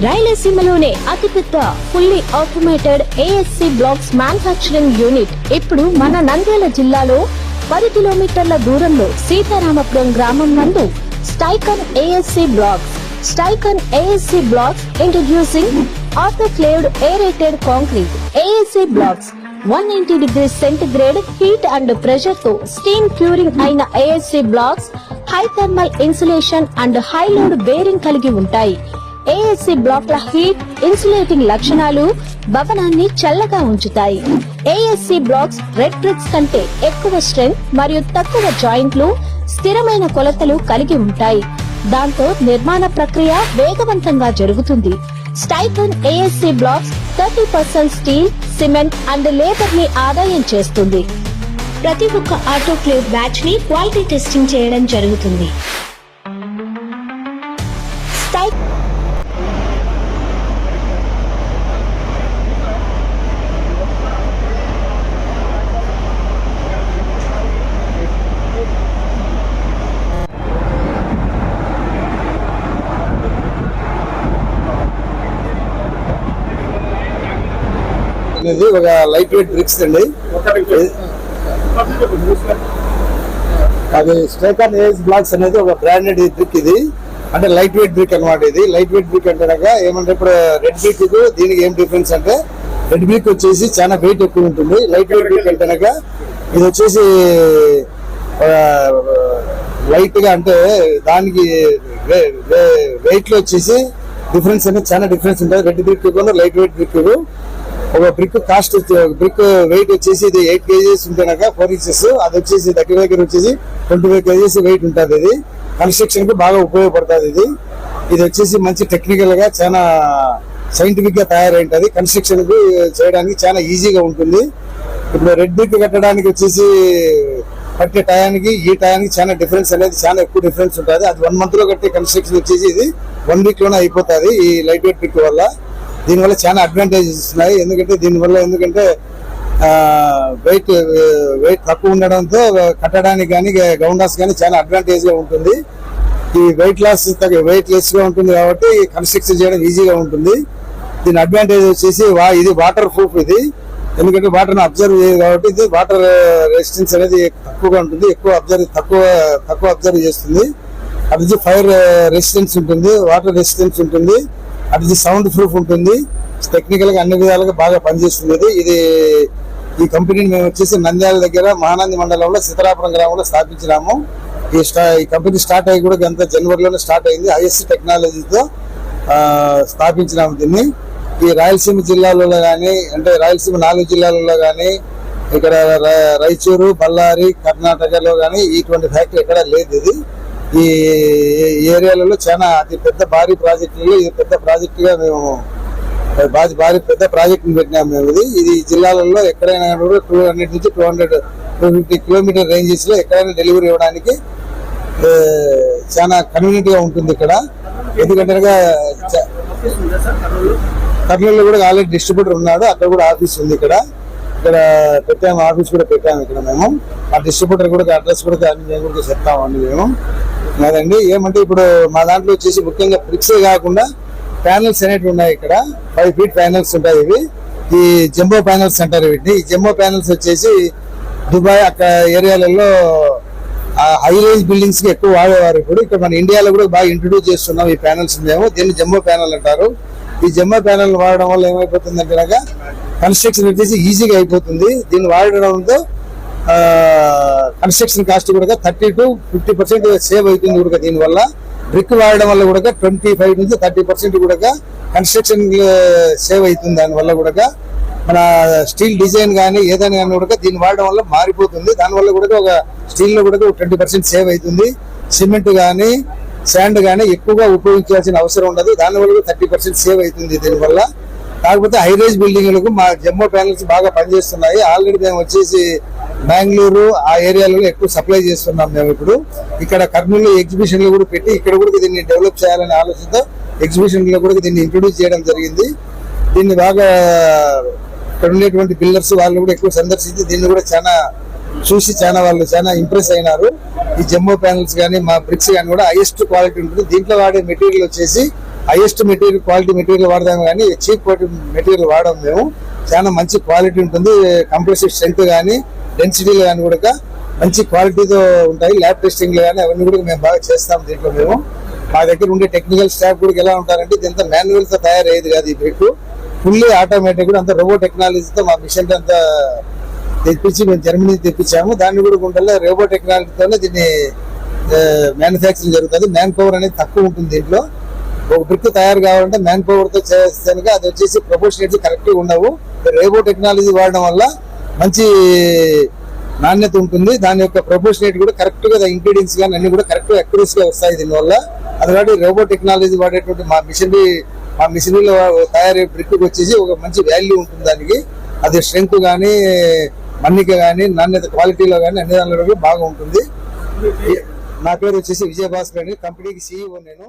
రాయలసీమలోనే అతిపెద్ద fully automated ASC blocks manufacturing unit ఇప్పుడు మన నంద్యాల జిల్లాలో పది కిలోమీటర్ల దూరంలో సీతారామపురం గ్రామం నందు Stycon ASC blocks Stycon ASC blocks introducing autoclaved aerated concrete ASC blocks one ninety degree centigrade heat and ప్రెషర్తో steam curing అయిన ASC blocks high thermal insulation and high load bearing కలిగి ఉంటాయి. ఏఎస్సి బ్లాక్ల హీట్ ఇన్సులేటింగ్ లక్షణాలు భవనాన్ని చల్లగా ఉంచుతాయి. ASC blocks red bricks కంటే ఎక్కువ స్ట్రెంగ్ మరియు తక్కువ జాయింట్లు స్థిరమైన కొలతలు కలిగి ఉంటాయి. దాంతో నిర్మాణ ప్రక్రియ వేగవంతంగా జరుగుతుంది. Stycon ASC blocks thirty percent steel cement and లేబర్ని ఆదాయం చేస్తుంది. ప్రతి ఒక్క ఆటోక్లేవ్ బ్యాచ్ని క్వాలిటీ టెస్టింగ్ చేయడం జరుగుతుంది. ఇది ఒక లైట్ వెయిట్ బ్రిక్స్ అండి. అది స్టేకన్ ఏజ్ బ్లాక్స్ అనేది ఒక బ్రాండెడ్ బ్రిక్ ఇది. అంటే లైట్ వెయిట్ బ్రిక్ అన్నమాట ఇది. లైట్ వెయిట్ బ్రిక్ అంటే ఏమంటే ఇప్పుడు రెడ్ బ్రిక్ దీనికి ఏం డిఫరెన్స్ అంటే రెడ్ బ్రిక్ వచ్చేసి చాలా వెయిట్ ఎక్కువ ఉంటుంది. లైట్ వెయిట్ బ్రిక్ అంటే ఇది వచ్చేసి లైట్గా అంటే దానికి వెయిట్లో వచ్చేసి డిఫరెన్స్ అనేది చాలా డిఫరెన్స్ ఉంటుంది. Red brick light weight brick ఒక బ్రిక్ కాస్ట్ బ్రిక్ వెయిట్ వచ్చేసి ఇది ఎయిట్ కేజీస్ ఉంటేనక ఫోర్ ఇంచెస్ అది వచ్చేసి దగ్గర దగ్గర వచ్చేసి ట్వంటీ ఫైవ్ కేజీస్ వెయిట్ ఉంటుంది ఇది. కన్స్ట్రక్షన్కి బాగా ఉపయోగపడుతుంది ఇది. ఇది వచ్చేసి మంచి టెక్నికల్గా చాలా సైంటిఫిక్గా తయారై ఉంటుంది కన్స్ట్రక్షన్ చేయడానికి చాలా ఈజీగా ఉంటుంది. ఇప్పుడు రెడ్ బ్రిక్ కట్టడానికి వచ్చేసి పట్టే టయానికి ఈ టయానికి చాలా డిఫరెన్స్ అనేది చాలా ఎక్కువ డిఫరెన్స్ ఉంటుంది. అది వన్ మంత్లో కట్టే కన్స్ట్రక్షన్ వచ్చేసి ఇది వన్ వీక్లోనే అయిపోతుంది ఈ లైట్ వెయిట్ బ్రిక్ వల్ల. దీనివల్ల చాలా అడ్వాంటేజెస్ ఉన్నాయి. ఎందుకంటే దీనివల్ల ఎందుకంటే వెయిట్ వెయిట్ తక్కువ ఉండడంతో కట్టడానికి కానీ గౌండాస్ కానీ చాలా అడ్వాంటేజ్గా ఉంటుంది. ఈ వెయిట్ లాస్ వెయిట్ లెస్గా ఉంటుంది కాబట్టి కన్స్ట్రక్షన్ చేయడం ఈజీగా ఉంటుంది. దీని అడ్వాంటేజ్ వచ్చేసి వా- ఇది వాటర్ ప్రూఫ్ ఇది. ఎందుకంటే వాటర్ని అబ్జర్వ్ చేయదు కాబట్టి ఇది వాటర్ రెసిస్టెన్స్ అనేది తక్కువగా ఉంటుంది. ఎక్కువ అబ్జర్వ్ తక్కువ తక్కువ అబ్జర్వ్ చేస్తుంది. అది ఫైర్ రెసిస్టెన్స్ ఉంటుంది వాటర్ రెసిస్టెన్స్ ఉంటుంది. అది సౌండ్ ప్రూఫ్ ఉంటుంది. టెక్నికల్గా అన్ని విధాలుగా బాగా పనిచేస్తుంది ఇది ఇది ఈ కంపెనీని మేము వచ్చేసి నంద్యాల దగ్గర మహానంది మండలంలో సీతారాపురం గ్రామంలో స్థాపించినాము. ఈ స్టా ఈ కంపెనీ స్టార్ట్ అయ్యి కూడా గంత జనవరిలోనే స్టార్ట్ అయింది. ఐఎస్సి టెక్నాలజీతో స్థాపించినాము దీన్ని. ఈ రాయలసీమ జిల్లాలలో కానీ అంటే రాయలసీమ నాలుగు జిల్లాలలో కానీ ఇక్కడ ర- రాయచూరు బళ్ళారి కర్ణాటకలో కానీ ఇటువంటి ఫ్యాక్టరీ ఎక్కడ లేదు ఇది. ఈ ఏరియాలలో చాలా అతి పెద్ద భారీ ప్రాజెక్టులలో ఇది పెద్ద ప్రాజెక్టుగా మేము భారీ భారీ పెద్ద ప్రాజెక్ట్ పెట్టినాము మేము ఇది. ఇది జిల్లాలలో ఎక్కడైనా కూడా టూ హండ్రెడ్ నుంచి two hundred two fifty kilometre రేంజెస్లో ఎక్కడైనా డెలివరీ ఇవ్వడానికి చాలా కన్వీనియంట్గా ఉంటుంది ఇక్కడ. ఎందుకంటే చ- కర్నూలులో కూడా ఆల్రెడీ డిస్ట్రిబ్యూటర్ ఉన్నాడు. అక్కడ కూడా ఆఫీస్ ఉంది ఇక్కడ. ఇక్కడ పెట్టాము ఆఫీస్ కూడా పెట్టాము ఇక్కడ మేము. ఆ డిస్ట్రిబ్యూటర్ కూడా అడ్రస్ కూడా కూడా చెప్తామండి మేము. అదండి ఏమంటే ఇప్పుడు మా దాంట్లో వచ్చేసి ముఖ్యంగా బ్రిక్సే కాకుండా ప్యానల్స్ అనేవి ఉన్నాయి ఇక్కడ. ఫైవ్ ఫీట్ ప్యానల్స్ ఉంటాయి ఇవి. ఈ జంబో ప్యానల్స్ అంటారు వీటిని. ఈ జంబో ప్యానల్స్ వచ్చేసి దుబాయ్ అక్కడ ఏరియాలలో హై రేంజ్ బిల్డింగ్స్కి ఎక్కువ వాడేవారు ఇప్పుడు. ఇక్కడ మన ఇండియాలో కూడా బాగా ఇంట్రొడ్యూస్ చేస్తున్నాం ఈ ప్యానల్స్ మేము. దీన్ని జంబో ప్యానల్ అంటారు. ఈ జంబో ప్యానల్ వాడడం వల్ల ఏమైపోతుంది అంటే కనుక కన్స్ట్రక్షన్ వచ్చేసి ఈజీగా అయిపోతుంది. దీన్ని వాడడంతో కన్స్ట్రక్షన్ కాస్ట్ కూడా thirty to fifty percent save అవుతుంది కూడా దీనివల్ల. బ్రిక్ వాడడం వల్ల కూడా ట్వంటీ ఫైవ్ నుంచి థర్టీ పర్సెంట్ కూడా కన్స్ట్రక్షన్ సేవ్ అవుతుంది దానివల్ల కూడా మన స్టీల్ డిజైన్ కానీ ఏదైనా కానీ కూడా దీన్ని వాడడం వల్ల మారిపోతుంది. దానివల్ల కూడా ఒక స్టీల్లో కూడా ట్వంటీ పర్సెంట్ సేవ్ అవుతుంది. సిమెంట్ కానీ శాండ్ కానీ ఎక్కువగా ఉపయోగించాల్సిన అవసరం ఉండదు. దాని వల్ల థర్టీ పర్సెంట్ సేవ్ అవుతుంది దీనివల్ల. కాకపోతే హైరేజ్ బిల్డింగ్లకు మా జమ్మో ప్యానల్స్ బాగా పనిచేస్తున్నాయి. ఆల్రెడీ మేము వచ్చేసి బెంగళూరు ఆ ఏరియాలలో ఎక్కువ సప్లై చేస్తున్నాం మేము ఇప్పుడు. ఇక్కడ కర్నూలు ఎగ్జిబిషన్లు కూడా పెట్టి ఇక్కడ కూడా దీన్ని డెవలప్ చేయాలనే ఆలోచనతో ఎగ్జిబిషన్లో కూడా దీన్ని ఇంట్రొడ్యూస్ చేయడం జరిగింది. దీన్ని బాగా ఇక్కడ ఉండేటువంటి బిల్డర్స్ వాళ్ళు కూడా ఎక్కువ సందర్శించి దీన్ని కూడా చాలా చూసి చాలా వాళ్ళు చాలా ఇంప్రెస్ అయినారు. ఈ జమ్మో ప్యానల్స్ కానీ మా బ్రిక్స్ కానీ కూడా హైయెస్ట్ క్వాలిటీ ఉంటుంది. దీంట్లో వాడే మెటీరియల్ వచ్చేసి హైయెస్ట్ మెటీరియల్ క్వాలిటీ మెటీరియల్ వాడదాం కానీ చీప్ క్వాలిటీ మెటీరియల్ వాడడం మేము. చాలా మంచి క్వాలిటీ ఉంటుంది. కంప్రెసివ్ స్ట్రెంత్ కానీ డెన్సిటీలు కానీ కూడా మంచి క్వాలిటీతో ఉంటాయి. ల్యాబ్ టెస్టింగ్ కానీ అవన్నీ కూడా మేము బాగా చేస్తాం దీంట్లో మేము. మా దగ్గర ఉండే టెక్నికల్ స్టాఫ్ కూడా ఎలా ఉంటారంటే ఇదంతా మాన్యువల్తో తయారయ్యేది కాదు ఈ బ్రేక్ ఫుల్లీ ఆటోమేటిక్ కూడా అంత రోబో టెక్నాలజీతో మా మిషన్ అంతా తెప్పించి మేము జర్మనీ తెప్పించాము. దాన్ని కూడా గుంటల్లో రోబో టెక్నాలజీతోనే దీన్ని మ్యానుఫ్యాక్చరింగ్ జరుగుతుంది. మ్యాన్ పవర్ అనేది తక్కువ ఉంటుంది దీంట్లో. ఒక బ్రిక్ తయారు కావాలంటే మ్యాన్ పవర్తో చేస్తే అది వచ్చేసి ప్రపోర్షనేట్ కరెక్ట్గా ఉండవు. రోబో టెక్నాలజీ వాడడం వల్ల మంచి నాణ్యత ఉంటుంది. దాని యొక్క ప్రపోర్షనేట్ కూడా కరెక్ట్గా ఇంగ్రీడియంట్స్ కానీ అన్ని కూడా కరెక్ట్ అక్యురసీ గా వస్తాయి దీనివల్ల. అందుకని రోబో టెక్నాలజీ వాడేటువంటి మా మిషనరీ మా మిషనరీలో తయారయ్యే బ్రిక్కి వచ్చేసి ఒక మంచి వాల్యూ ఉంటుంది దానికి. అది స్ట్రెంగ్త్ కానీ మన్నిక కానీ నాణ్యత క్వాలిటీలో కానీ అన్ని దానిలో బాగా ఉంటుంది నా పేరు వచ్చేసి విజయభాస్కర్ అండి. కంపెనీకి సీఈఓ నేను.